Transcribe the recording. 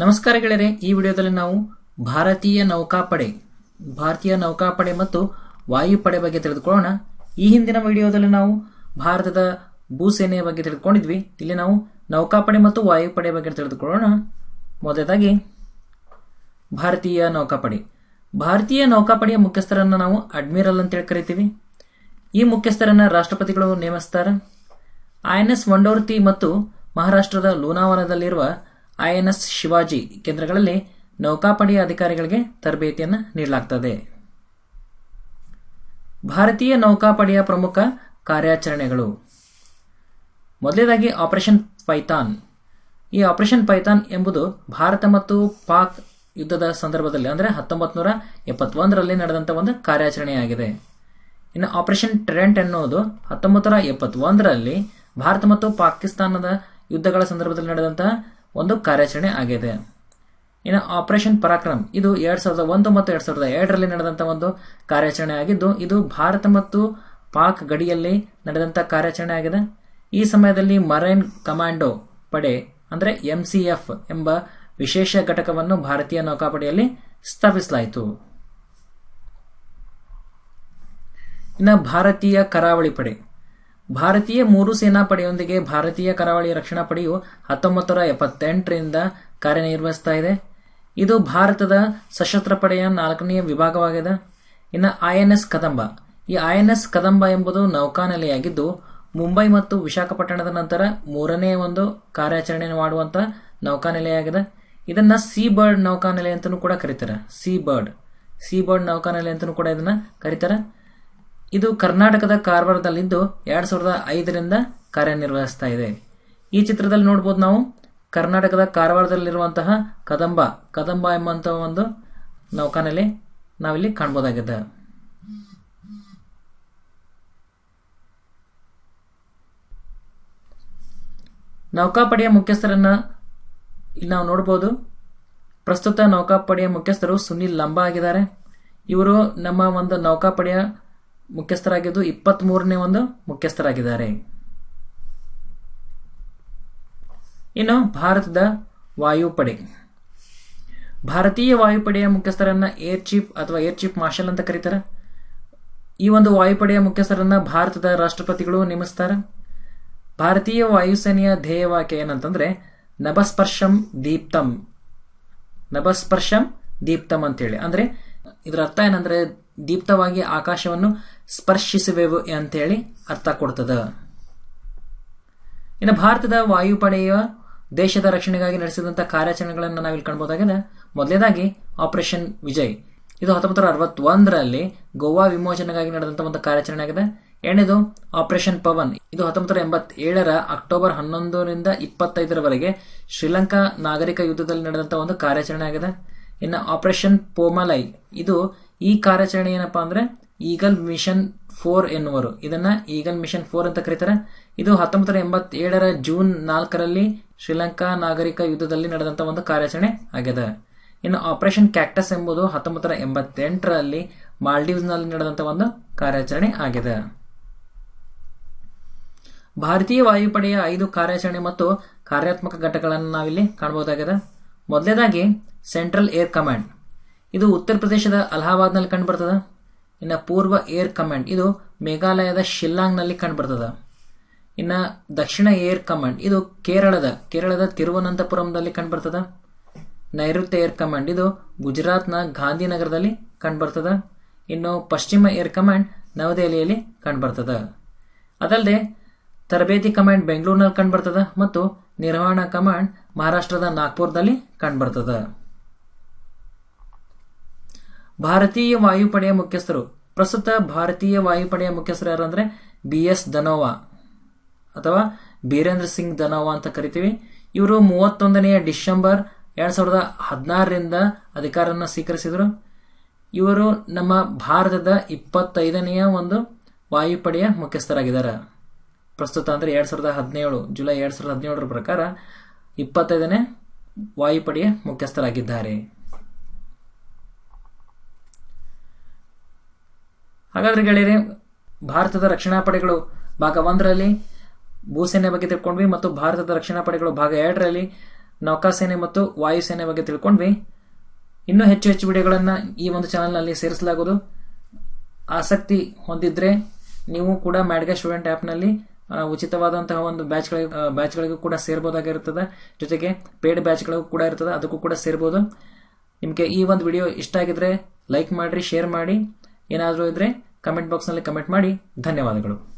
ನಮಸ್ಕಾರ ಗೆಳೆಯರೆ, ಈ ವಿಡಿಯೋದಲ್ಲಿ ನಾವು ಭಾರತೀಯ ನೌಕಾಪಡೆ ಭಾರತೀಯ ನೌಕಾಪಡೆ ಮತ್ತು ವಾಯುಪಡೆ ಬಗ್ಗೆ ತಿಳಿದುಕೊಳ್ಳೋಣ. ಈ ಹಿಂದಿನ ವಿಡಿಯೋದಲ್ಲಿ ನಾವು ಭಾರತದ ಭೂಸೇನೆಯ ಬಗ್ಗೆ ತಿಳಿದುಕೊಂಡಿದ್ವಿ. ಇಲ್ಲಿ ನಾವು ನೌಕಾಪಡೆ ಮತ್ತು ವಾಯುಪಡೆ ಬಗ್ಗೆ ತಿಳಿದುಕೊಳ್ಳೋಣ. ಮೊದಲದಾಗಿ ಭಾರತೀಯ ನೌಕಾಪಡೆ. ಭಾರತೀಯ ನೌಕಾಪಡೆಯ ಮುಖ್ಯಸ್ಥರನ್ನು ನಾವು ಅಡ್ಮಿರಲ್ ಅಂತೇಳಿ ಕರಿತೀವಿ. ಈ ಮುಖ್ಯಸ್ಥರನ್ನ ರಾಷ್ಟ್ರಪತಿಗಳು ನೇಮಿಸ್ತಾರೆ. ಐಎನ್ಎಸ್ ಮಂಡೋರ್ತಿ ಮತ್ತು ಮಹಾರಾಷ್ಟ್ರದ ಲೂನಾವಾಲಾದಲ್ಲಿರುವ ಐಎನ್ಎಸ್ ಶಿವಾಜಿ ಕೇಂದ್ರಗಳಲ್ಲಿ ನೌಕಾಪಡೆಯ ಅಧಿಕಾರಿಗಳಿಗೆ ತರಬೇತಿಯನ್ನು ನೀಡಲಾಗ್ತದೆ. ಭಾರತೀಯ ನೌಕಾಪಡೆಯ ಪ್ರಮುಖ ಕಾರ್ಯಾಚರಣೆಗಳು. ಮೊದಲನೇದಾಗಿ ಆಪರೇಷನ್ ಪೈಥಾನ್. ಈ ಆಪರೇಷನ್ ಪೈಥಾನ್ ಎಂಬುದು ಭಾರತ ಮತ್ತು ಪಾಕ್ ಯುದ್ಧದ ಸಂದರ್ಭದಲ್ಲಿ, ಅಂದರೆ ಹತ್ತೊಂಬತ್ತು ನೂರ ಎಪ್ಪತ್ತೊಂದರಲ್ಲಿ ನಡೆದಂಥ ಒಂದು ಕಾರ್ಯಾಚರಣೆಯಾಗಿದೆ. ಇನ್ನು ಆಪರೇಷನ್ ಟ್ರೆಂಟ್ ಎನ್ನುವುದು ಹತ್ತೊಂಬತ್ತು ನೂರ ಎಪ್ಪತ್ತೊಂದರಲ್ಲಿ ಭಾರತ ಮತ್ತು ಪಾಕಿಸ್ತಾನದ ಯುದ್ಧಗಳ ಸಂದರ್ಭದಲ್ಲಿ ನಡೆದಂತಹ ಒಂದು ಕಾರ್ಯಾಚರಣೆ ಆಗಿದೆ. ಇನ್ನು ಆಪರೇಷನ್ ಪರಾಕ್ರಮ್ ಇದು ಎರಡ್ ಸಾವಿರದ ಒಂದು ಮತ್ತು ಎರಡ್ ಸಾವಿರದ ಎರಡರಲ್ಲಿ ನಡೆದಂತಹ ಒಂದು ಕಾರ್ಯಾಚರಣೆ ಆಗಿದ್ದು, ಇದು ಭಾರತ ಮತ್ತು ಪಾಕ್ ಗಡಿಯಲ್ಲಿ ನಡೆದಂತ ಕಾರ್ಯಾಚರಣೆ ಆಗಿದೆ. ಈ ಸಮಯದಲ್ಲಿ ಮರೈನ್ ಕಮಾಂಡೋ ಪಡೆ, ಅಂದರೆ ಎಂಸಿಎಫ್ ಎಂಬ ವಿಶೇಷ ಘಟಕವನ್ನು ಭಾರತೀಯ ನೌಕಾಪಡೆಯಲ್ಲಿ ಸ್ಥಾಪಿಸಲಾಯಿತು. ಇನ್ನು ಭಾರತೀಯ ಕರಾವಳಿ ಪಡೆ ಭಾರತೀಯ ಮೂರು ಸೇನಾ ಪಡೆಯೊಂದಿಗೆ ಭಾರತೀಯ ಕರಾವಳಿ ರಕ್ಷಣಾ ಪಡೆಯು ಹತ್ತೊಂಬತ್ತು ಎಪ್ಪತ್ತೆಂಟರಿಂದ ಕಾರ್ಯನಿರ್ವಹಿಸ್ತಾ ಇದೆ. ಇದು ಭಾರತದ ಸಶಸ್ತ್ರ ಪಡೆಯ ನಾಲ್ಕನೆಯ ವಿಭಾಗವಾಗಿದೆ. ಇನ್ನು ಐಎನ್ಎಸ್ ಕದಂಬ. ಈ ಐಎನ್ಎಸ್ ಕದಂಬ ಎಂಬುದು ನೌಕಾನೆಲೆಯಾಗಿದ್ದು, ಮುಂಬೈ ಮತ್ತು ವಿಶಾಖಪಟ್ಟಣದ ನಂತರ ಮೂರನೇ ಒಂದು ಕಾರ್ಯಾಚರಣೆ ಮಾಡುವಂತ ನೌಕಾನೆಲೆಯಾಗಿದೆ. ಇದನ್ನ ಸಿ ಬರ್ಡ್ ನೌಕಾನೆಲೆ ಅಂತಲೂ ಕೂಡ ಕರೀತಾರೆ. ಸಿ ಬರ್ಡ್ ಸಿ ಬರ್ಡ್ ನೌಕಾನೆಲೆ ಅಂತಲೂ ಕೂಡ ಇದನ್ನ ಕರೀತಾರೆ. ಇದು ಕರ್ನಾಟಕದ ಕಾರವಾರದಲ್ಲಿದ್ದು ಎರಡ್ ಸಾವಿರದ ಐದರಿಂದ ಕಾರ್ಯನಿರ್ವಹಿಸ್ತಾ ಇದೆ. ಈ ಚಿತ್ರದಲ್ಲಿ ನೋಡಬಹುದು ನಾವು ಕರ್ನಾಟಕದ ಕಾರವಾರದಲ್ಲಿರುವಂತಹ ಕದಂಬ. ಕದಂಬ ಎಂಬಂತಹ ಒಂದು ನೌಕಾನಲ್ಲಿ ನಾವಿಲ್ಲಿ ಕಾಣಬಹುದಾಗಿದೆ ನೌಕಾಪಡೆಯ ಮುಖ್ಯಸ್ಥರನ್ನ ಇಲ್ಲಿ ನಾವು ನೋಡಬಹುದು ಪ್ರಸ್ತುತ ನೌಕಾಪಡೆಯ ಮುಖ್ಯಸ್ಥರು ಸುನಿಲ್ ಲಂಬಾ ಆಗಿದ್ದಾರೆ. ಇವರು ನಮ್ಮ ಒಂದು ನೌಕಾಪಡೆಯ ಮುಖ್ಯಸ್ಥರಾಗಿದ್ದು ಇಪ್ಪತ್ತ್ ಮೂರನೇ ಒಂದು ಮುಖ್ಯಸ್ಥರಾಗಿದ್ದಾರೆ. ಇನ್ನು ಭಾರತದ ವಾಯುಪಡೆ. ಭಾರತೀಯ ವಾಯುಪಡೆಯ ಮುಖ್ಯಸ್ಥರನ್ನ ಏರ್ ಚೀಫ್ ಅಥವಾ ಏರ್ ಚೀಫ್ ಮಾರ್ಷಲ್ ಅಂತ ಕರೀತಾರೆ. ಈ ಒಂದು ವಾಯುಪಡೆಯ ಮುಖ್ಯಸ್ಥರನ್ನ ಭಾರತದ ರಾಷ್ಟ್ರಪತಿಗಳು ನೇಮಿಸ್ತಾರೆ. ಭಾರತೀಯ ವಾಯುಸೇನೆಯ ಧ್ಯೇಯವಾಕ್ಯ ಏನಂತಂದ್ರೆ ನಭಸ್ಪರ್ಶಂ ದೀಪ್ತಂ. ನಭಸ್ಪರ್ಶಂ ದೀಪ್ತಂ ಅಂತ ಹೇಳಿ ಅಂದ್ರೆ ಇದರ ಅರ್ಥ ಏನಂದ್ರೆ ದೀಪ್ತವಾಗಿ ಆಕಾಶವನ್ನು ಸ್ಪರ್ಶಿಸುವೆವು ಅಂತೇಳಿ ಅರ್ಥ ಕೊಡ್ತದ. ಇನ್ನು ಭಾರತದ ವಾಯುಪಡೆಯ ದೇಶದ ರಕ್ಷಣೆಗಾಗಿ ನಡೆಸಿದಂಥ ಕಾರ್ಯಾಚರಣೆಗಳನ್ನು ನಾವಿಲ್ಲಿ ಕಾಣಬಹುದಾಗಿದೆ ಮೊದಲನೇದಾಗಿ ಆಪರೇಷನ್ ವಿಜಯ್. ಇದು ಹತ್ತೊಂಬತ್ತು ನೂರ ಅರವತ್ತೊಂದರಲ್ಲಿ ಗೋವಾ ವಿಮೋಚನೆಗಾಗಿ ನಡೆದಂತಹ ಒಂದು ಕಾರ್ಯಾಚರಣೆ ಆಗಿದೆ. ಎರಡನೇದು ಆಪರೇಷನ್ ಪವನ್. ಇದು ಹತ್ತೊಂಬತ್ತು ನೂರ ಎಂಬತ್ತೇಳರ ಅಕ್ಟೋಬರ್ ಹನ್ನೊಂದರಿಂದ ಇಪ್ಪತ್ತೈದರವರೆಗೆ ಶ್ರೀಲಂಕಾ ನಾಗರಿಕ ಯುದ್ಧದಲ್ಲಿ ನಡೆದಂತಹ ಒಂದು ಕಾರ್ಯಾಚರಣೆ ಆಗಿದೆ. ಇನ್ನು ಆಪರೇಷನ್ ಪೋಮಲೈ. ಇದು ಈ ಕಾರ್ಯಾಚರಣೆ ಏನಪ್ಪಾ ಅಂದ್ರೆ ಈಗಲ್ ಮಿಷನ್ ಫೋರ್ ಎನ್ನುವರು. ಇದನ್ನ ಈಗಲ್ ಮಿಷನ್ ಫೋರ್ ಅಂತ ಕರೀತಾರೆ. ಇದು ಹತ್ತೊಂಬತ್ತು ನೂರ ಎಂಬತ್ತೇಳರ ಜೂನ್ ನಾಲ್ಕರಲ್ಲಿ ಶ್ರೀಲಂಕಾ ನಾಗರಿಕ ಯುದ್ಧದಲ್ಲಿ ನಡೆದಂತಹ ಒಂದು ಕಾರ್ಯಾಚರಣೆ ಆಗಿದೆ. ಇನ್ನು ಆಪರೇಷನ್ ಕ್ಯಾಕ್ಟಸ್ ಎಂಬುದು ಹತ್ತೊಂಬತ್ತು ನೂರ ಎಂಬತ್ತೆಂಟರಲ್ಲಿ ಮಾಲ್ಡೀವ್ಸ್ನಲ್ಲಿ ನಡೆದಂತಹ ಒಂದು ಕಾರ್ಯಾಚರಣೆ ಆಗಿದೆ. ಭಾರತೀಯ ವಾಯುಪಡೆಯ ಐದು ಕಾರ್ಯಾಚರಣೆ ಮತ್ತು ಕಾರ್ಯಾತ್ಮಕ ಘಟಕಗಳನ್ನು ನಾವಿಲ್ಲಿ ಕಾಣಬಹುದಾಗಿದೆ. ಮೊದಲನೇದಾಗಿ ಸೆಂಟ್ರಲ್ ಏರ್ ಕಮಾಂಡ್. ಇದು ಉತ್ತರ ಪ್ರದೇಶದ ಅಲಹಾಬಾದ್ನಲ್ಲಿ ಕಂಡುಬರ್ತದೆ. ಇನ್ನು ಪೂರ್ವ ಏರ್ ಕಮಾಂಡ್, ಇದು ಮೇಘಾಲಯದ ಶಿಲ್ಲಾಂಗ್ನಲ್ಲಿ ಕಂಡುಬರ್ತದೆ. ಇನ್ನು ದಕ್ಷಿಣ ಏರ್ ಕಮಾಂಡ್, ಇದು ಕೇರಳದ ಕೇರಳದ ತಿರುವನಂತಪುರಂದಲ್ಲಿ ಕಂಡುಬರ್ತದೆ. ನೈಋತ್ಯ ಏರ್ ಕಮಾಂಡ್, ಇದು ಗುಜರಾತ್ನ ಗಾಂಧಿನಗರದಲ್ಲಿ ಕಂಡುಬರ್ತದೆ. ಇನ್ನು ಪಶ್ಚಿಮ ಏರ್ ಕಮಾಂಡ್, ನವದೆಹಲಿಯಲ್ಲಿ ಕಂಡುಬರ್ತದೆ. ಅದಲ್ಲದೆ, ತರಬೇತಿ ಕಮಾಂಡ್ ಬೆಂಗಳೂರಿನಲ್ಲಿ ಕಂಡುಬರ್ತದೆ ಮತ್ತು ನಿರ್ವಹಣಾ ಕಮಾಂಡ್ ಮಹಾರಾಷ್ಟ್ರದ ನಾಗ್ಪುರದಲ್ಲಿ ಕಂಡುಬರ್ತದೆ. ಭಾರತೀಯ ವಾಯುಪಡೆಯ ಮುಖ್ಯಸ್ಥರು. ಪ್ರಸ್ತುತ ಭಾರತೀಯ ವಾಯುಪಡೆಯ ಮುಖ್ಯಸ್ಥರು ಯಾರು ಅಂದ್ರೆ ಬಿ ಎಸ್ ಧನೋವಾ. ಅಥವಾ ಬೀರೇಂದ್ರ ಸಿಂಗ್ ಧನೋವಾ ಅಂತ ಕರಿತೀವಿ. ಇವರು ಮೂವತ್ತೊಂದನೆಯ ಡಿಸೆಂಬರ್ ಎರಡ್ ಸಾವಿರದ ಹದಿನಾರರಿಂದ ಅಧಿಕಾರವನ್ನು ಸ್ವೀಕರಿಸಿದರು. ಇವರು ನಮ್ಮ ಭಾರತದ ಇಪ್ಪತ್ತೈದನೆಯ ಒಂದು ವಾಯುಪಡೆಯ ಮುಖ್ಯಸ್ಥರಾಗಿದ್ದಾರೆ. ಪ್ರಸ್ತುತ ಅಂದ್ರೆ ಎರಡ್ ಸಾವಿರದ ಹದಿನೇಳು, ಜುಲೈ ಎರಡ್ ಸಾವಿರದ ಹದಿನೇಳರ ಪ್ರಕಾರ ಇಪ್ಪತ್ತೈದನೇ ವಾಯುಪಡೆಯ ಮುಖ್ಯಸ್ಥರಾಗಿದ್ದಾರೆ. ಹಾಗಾದ್ರೆ ಗೆಳೆಯರೆ ಭಾರತದ ರಕ್ಷಣಾ ಪಡೆಗಳು ಭಾಗ ಒಂದರಲ್ಲಿ, ಭೂಸೇನೆ ಬಗ್ಗೆ ತಿಳ್ಕೊಂಡ್ವಿ ಮತ್ತು ಭಾರತದ ರಕ್ಷಣಾ ಪಡೆಗಳು ಭಾಗ ಎರಡರಲ್ಲಿ, ನೌಕಾಸೇನೆ ಮತ್ತು ವಾಯುಸೇನೆ ಬಗ್ಗೆ ತಿಳ್ಕೊಂಡ್ವಿ. ಇನ್ನೂ ಹೆಚ್ಚು ಹೆಚ್ಚು ವಿಡಿಯೋಗಳನ್ನು ಈ ಒಂದು ಚಾನಲ್ನಲ್ಲಿ ಸೇರಿಸಲಾಗುವುದು. ಆಸಕ್ತಿ ಹೊಂದಿದ್ರೆ ನೀವು ಕೂಡ ಮ್ಯಾಡ್ಗಾ ಸ್ಟೂಡೆಂಟ್ ಆ್ಯಪ್ನಲ್ಲಿ ಉಚಿತವಾದಂತಹ ಒಂದು ಬ್ಯಾಚ್ಗಳಿಗೆ ಬ್ಯಾಚ್ಗಳಿಗೂ ಕೂಡ ಸೇರ್ಬೋದಾಗಿರುತ್ತದೆ. ಜೊತೆಗೆ ಪೇಡ್ ಬ್ಯಾಚ್ಗಳಿಗೂ ಕೂಡ ಇರ್ತದೆ, ಅದಕ್ಕೂ ಕೂಡ ಸೇರ್ಬೋದು. ನಿಮಗೆ ಈ ಒಂದು ವಿಡಿಯೋ ಇಷ್ಟ ಆಗಿದ್ರೆ ಲೈಕ್ ಮಾಡಿರಿ, ಶೇರ್ ಮಾಡಿ. ಏನಾದರೂ ಇದ್ರೆ ಕಮೆಂಟ್ ಬಾಕ್ಸ್ನಲ್ಲಿ ಕಮೆಂಟ್ ಮಾಡಿ. ಧನ್ಯವಾದಗಳು.